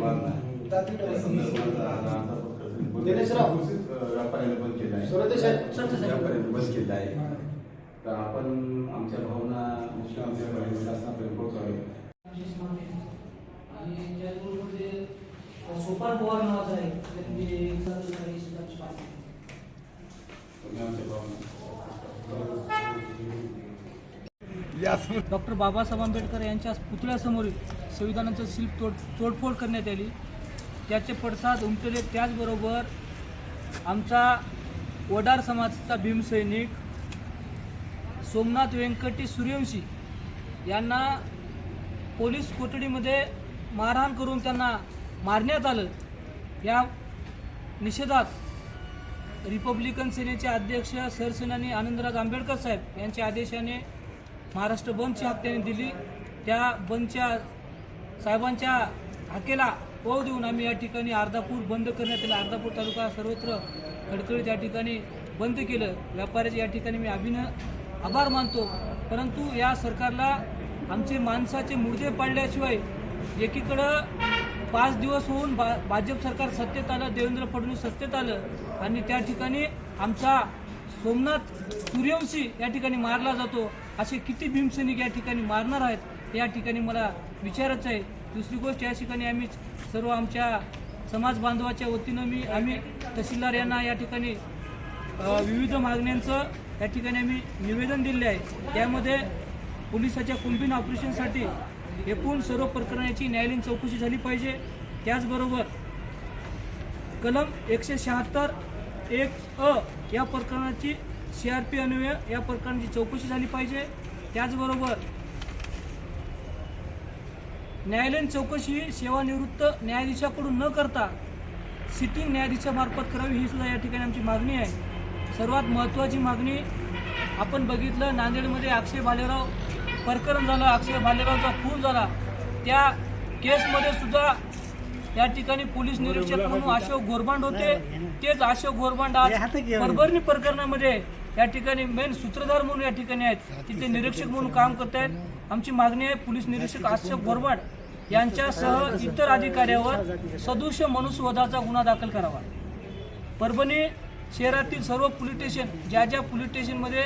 दोषी तात्विक निवारणा. तात्विक त्या संदर्भात आज आमचा पत्रकार दिनेशराव. घोषित, अ, व्यापाऱ्याने बंद केला आहे सुरते साहेब. सुरते साहेब. व्यापाऱ्याने बंद केला आहे तर आपण आमच्या भावना मुख्यमंत्री आणि शासनापर्यंत पोहोचवावे आणि त्याचबरोबर जे सोपान पवार नावाचा आहे ते म्हणजे काही सुद्धा पाटील. तुम्ही आमच्या भावना डॉक्टर बाबासाहेब आंबेडकर यांच्या पुतळ्यासमोर संविधानाचं शिल्प तोड तोडफोड करण्यात आली. त्याचे पडसाद उमटले. त्याचबरोबर आमचा वडार समाजाचा भीमसैनिक सोमनाथ व्यंकटी सूर्यवंशी यांना पोलीस कोठडीमध्ये मारहाण करून त्यांना मारण्यात आलं. या निषेधात रिपब्लिकन सेनेचे अध्यक्ष सरसेनानी आनंदराज आंबेडकर साहेब यांच्या आदेशाने महाराष्ट्र बंदची हाक त्यांनी दिली. त्या बंदच्या साहेबांच्या हाकेला पव देऊन आम्ही या ठिकाणी अर्धापूर बंद करण्यात आला. अर्धापूर तालुका सर्वत्र खडखडीत या ठिकाणी बंद केलं. व्यापाऱ्याचे या ठिकाणी मी अभिन आभार मानतो. परंतु या सरकारला आमचे माणसाचे मुर्दे पाडल्याशिवाय एकीकडं पाच दिवस होऊन बा भाजप सरकार सत्तेत आलं देवेंद्र फडणवीस सत्तेत आलं आणि त्या ठिकाणी आमचा सोमनाथ सूर्यवंशी या ठिकाणी मारला जातो. असे किती भीमसैनिक या ठिकाणी मारणार आहेत या ठिकाणी मला विचारायचं आहे. दुसरी गोष्ट या ठिकाणी आम्ही सर्व आमच्या समाज बांधवाच्या वतीनं मी आम्ही तहसीलदार यांना या ठिकाणी विविध मागण्यांचं या ठिकाणी आम्ही निवेदन दिले आहे. त्यामध्ये पोलिसाच्या कुंभीन ऑपरेशनसाठी एकूण सर्व प्रकरणाची न्यायालयीन चौकशी झाली पाहिजे. त्याचबरोबर कलम एकशे शहात्तर एक अ या प्रकरणाची सी आर पी अन्वये या प्रकरणाची चौकशी झाली पाहिजे. त्याचबरोबर न्यायालयीन चौकशी ही सेवानिवृत्त न्यायाधीशाकडून न करता सिटिंग न्यायाधीशामार्फत करावी ही सुद्धा या ठिकाणी आमची मागणी आहे. सर्वात महत्त्वाची मागणी आपण बघितलं नांदेडमध्ये अक्षय भालेराव प्रकरण झालं अक्षय भालेरावचा खून झाला. त्या केसमध्ये सुद्धा या ठिकाणी पोलीस निरीक्षक म्हणून अशोक गोरबांड होते. तेच अशोक गोरबांड आज परभरणी प्रकरणामध्ये या ठिकाणी मेन सूत्रधार म्हणून या ठिकाणी आहेत. तिथे निरीक्षक म्हणून काम करत आहेत आमची मागणी आहे पोलीस निरीक्षक अशोक गोरबांड यांच्यासह इतर अधिकाऱ्यावर सदृश मनुष्यवधाचा गुन्हा दाखल करावा. परभणी शहरातील सर्व पोलीस स्टेशन ज्या ज्या पोलीस स्टेशनमध्ये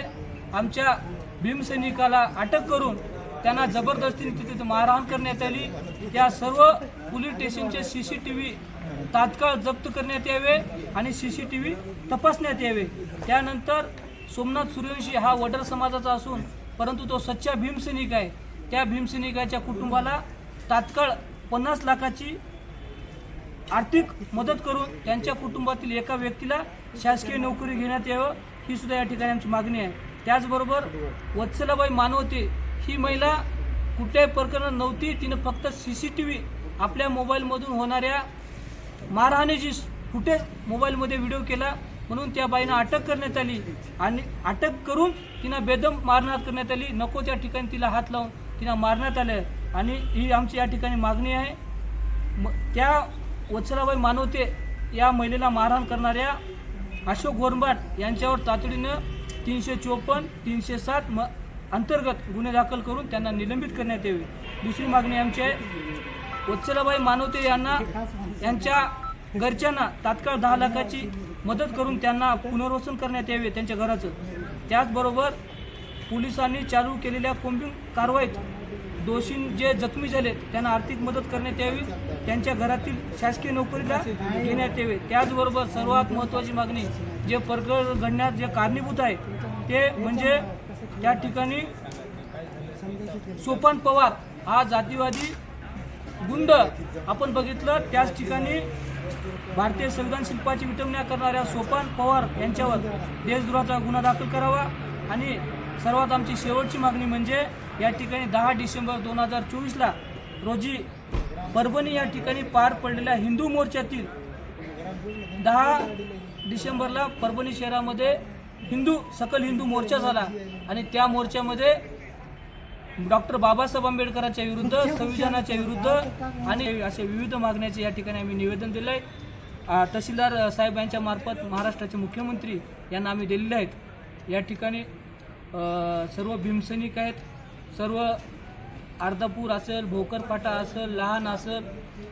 आमच्या भीमसैनिकाला अटक करून त्यांना जबरदस्तीने तिथे मारहाण करण्यात आली त्या सर्व पोलीस स्टेशनचे सी सी टी व्ही तात्काळ जप्त करण्यात यावे आणि सी सी टी व्ही तपासण्यात यावे. त्यानंतर सोमनाथ सूर्यवंशी हा वडर समाजाचा असून परंतु तो सच्चा भीमसैनिक आहे. त्या भीमसैनिकाच्या कुटुंबाला तात्काळ पन्नास लाखाची आर्थिक मदत करून त्यांच्या कुटुंबातील एका व्यक्तीला शासकीय नोकरी घेण्यात यावं ही सुद्धा या ठिकाणी आमची मागणी आहे. त्याचबरोबर वत्सलाबाई मानवते ही महिला कुठल्याही प्रकरणात नव्हती तिनं फक्त सी सी टी व्ही आपल्या मोबाईलमधून होणाऱ्या मारहाणीची फुटेज मोबाईलमध्ये व्हिडिओ केला. म्हणून त्या बाईनं अटक करण्यात आली. आणि अटक करून तिनं बेदम मारणार करण्यात आली. नको त्या ठिकाणी तिला हात लावून तिला मारण्यात आलं आणि ही आमची या ठिकाणी मागणी आहे. म त्या वत्सलाबाई मानवते या महिलेला मारहाण करणाऱ्या अशोक गोरंबाट यांच्यावर तातडीनं तीनशे चोपन्न तीनशे सात म अंतर्गत गुन्हे दाखल करून त्यांना निलंबित करण्यात यावे. दुसरी मागणी आमची आहे. वत्सलाबाई मानवते यांना यांच्या घरच्यांना तात्काळ दहा लाखाची मदत करून त्यांना पुनर्वसन करण्यात यावे त्यांच्या घराचं. त्याचबरोबर पोलिसांनी चालू केलेल्या कोंबिंग कारवाईत दोषी जे जखमी झाले त्यांना आर्थिक मदत करण्यात यावी त्यांच्या घरातील शासकीय नोकरीला घेण्यात यावे. त्याचबरोबर सर्वात महत्त्वाची मागणी जे प्रकरण घडण्यात जे कारणीभूत आहे ते म्हणजे त्या ठिकाणी सोपान पवार हा जातीवादी गुंड आपण बघितलं त्याच ठिकाणी भारतीय संविधान शिल्पाची विटंबना करणाऱ्या सोपान पवार यांच्यावर देशद्रोहाचा गुन्हा दाखल करावा. आणि सर्वात आमची शेवटची मागणी म्हणजे या ठिकाणी दहा डिसेंबर दोन हजार चोवीसला रोजी परभणी या ठिकाणी पार पडलेल्या हिंदू मोर्चातील दहा डिसेंबरला परभणी शहरामध्ये हिंदू सकल हिंदू मोर्चा झाला. आणि त्या मोर्चामध्ये डॉक्टर बाबासाहेब आंबेडकरांच्या विरुद्ध संविधानाच्या विरुद्ध आणि असे विविध मागण्याचे या ठिकाणी आम्ही निवेदन दिलं आहे तहसीलदार साहेब यांच्या मार्फत महाराष्ट्राचे मुख्यमंत्री यांना आम्ही दिलेले आहेत. या ठिकाणी सर्व भीमसैनिक आहेत सर्व अर्धापूर असेल भोकरपाटा असेल लहान असेल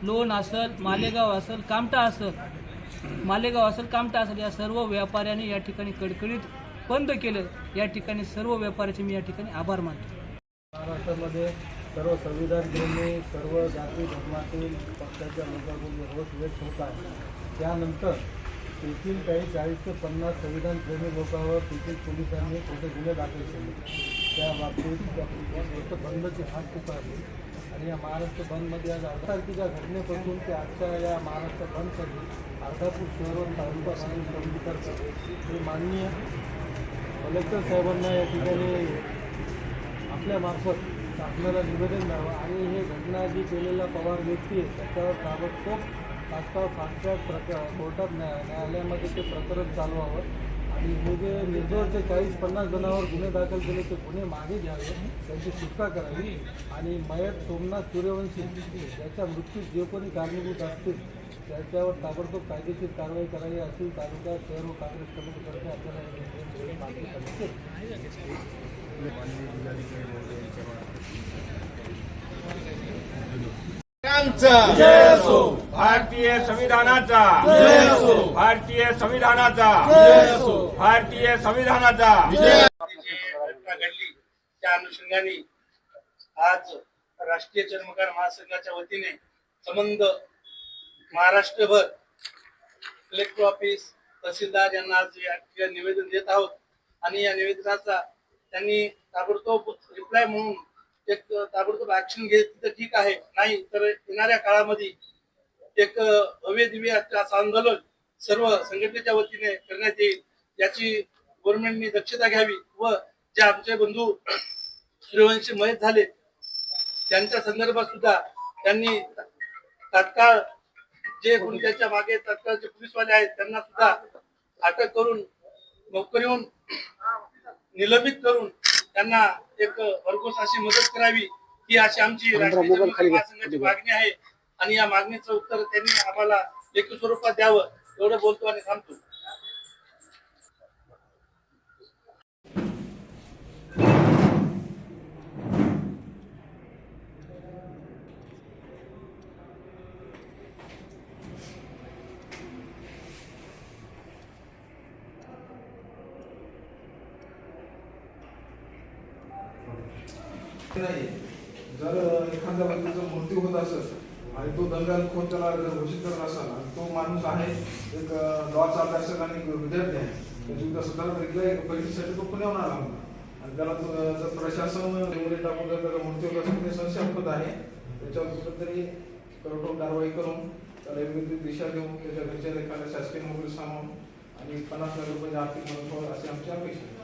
लोण असेल मालेगाव असेल कामटा असेल मालेगाव असेल कामटा असेल या सर्व व्यापाऱ्यांनी या ठिकाणी कडकडीत बंद केलं. या ठिकाणी सर्व व्यापाऱ्याचे मी या ठिकाणी आभार मानतो. महाराष्ट्रामध्ये सर्व संविधान प्रेमी सर्व जाती धर्मातील पक्षाच्या लोकांकडून रोज व्यक्त होत आहे. त्यानंतर तेथील काही चाळीस ते पन्नास संविधान प्रेमी लोकांवर तेथील पोलिसांनी खोटे गुन्हे दाखल केले? त्या बाबतीत गोष्ट बंदची हात पुकारली आणि या महाराष्ट्र बंदमध्ये आज अर्धा तारखेच्या घटनेपासून ते आजच्या या महाराष्ट्र बंदसाठी अर्धापूर शहरावर तालुका सांगून समितीतर्फे हे माननीय कलेक्टर साहेबांना या ठिकाणी आपल्यामार्फत शासनाला निवेदन द्यावं. आणि हे घटना जी केलेला पवार व्यक्ती आहे त्याच्यावर ताबडतोब तात्काळ फास्ट्रॅक प्रक कोर्टात न्याय न्यायालयामध्ये ते प्रकरण चालवावं. आणि हे जे निर्दोष जे चाळीस पन्नास जणांवर गुन्हे दाखल केले ते गुन्हे मागे घ्यावे. त्यांची सुटका करावी. आणि मयत सोमनाथ सूर्यवंशी याच्या मृत्यूस जे कोणी कारणीभूत असतील त्याच्यावर ताबडतोब कायदेशीर कारवाई करावी अशी तालुका शहर व काँग्रेस कमिटीतर्फे आपल्याला भारतीय संविधानाचा भारतीय संविधानाचा भारतीय संविधानाचा जी घटना घडली त्या अनुषंगाने आज राष्ट्रीय चर्मकार महासंघाच्या वतीने संबंध महाराष्ट्रभर कलेक्टर ऑफिस तहसीलदार यांना आज या निवेदन देत आहोत. आणि या निवेदनाचा त्यांनी ताबडतोब रिप्लाय म्हणून एक ताबडतोब ऍक्शन घेत तर ठीक आहे. नाही तर येणाऱ्या काळामध्ये एक भव्य दिव्य असं आंदोलन सर्व संघटनेच्या वतीने करण्यात येईल याची गव्हर्नमेंटनी दक्षता घ्यावी व जे आमचे बंधू सूर्यवंशी मयत झाले त्यांच्या संदर्भात सुद्धा त्यांनी तात्काळ जे कोणी त्याच्यामागे तात्काळचे पोलीसवाले आहेत त्यांना सुद्धा अटक करून नोकरीहून निलंबित करून त्यांना एक भरघोस अशी मदत करावी ही अशी आमची राष्ट्रीय महासंघाची मागणी आहे. आणि या मागणीचं उत्तर त्यांनी आम्हाला लेखी स्वरूपात द्यावं एवढं बोलतो आणि थांबतो. नाही जर एखाद्या व्यक्तीचा मृत्यू होत असेल आणि तो दंगलखोर त्याला जर घोषित करत असेल आणि तो माणूस आहे एक लॉचा अभ्यासक आणि विद्यार्थी आहे त्याची उद्या सुधारणा एक परीक्षेसाठी तो पुण्याहून आला होता. आणि त्याला जर प्रशासन एवढे टाकून जर त्याला मृत्यू होत असेल ते संशयास्पद आहे. त्याच्यावर कुठेतरी कठोर कारवाई करून त्याला योग्य ती दिशा देऊन त्याच्या घरच्या एखाद्या शासकीय नोकरी सांगून आणि पन्नास हजार रुपये आर्थिक मदत अशी आमची अपेक्षा आहे.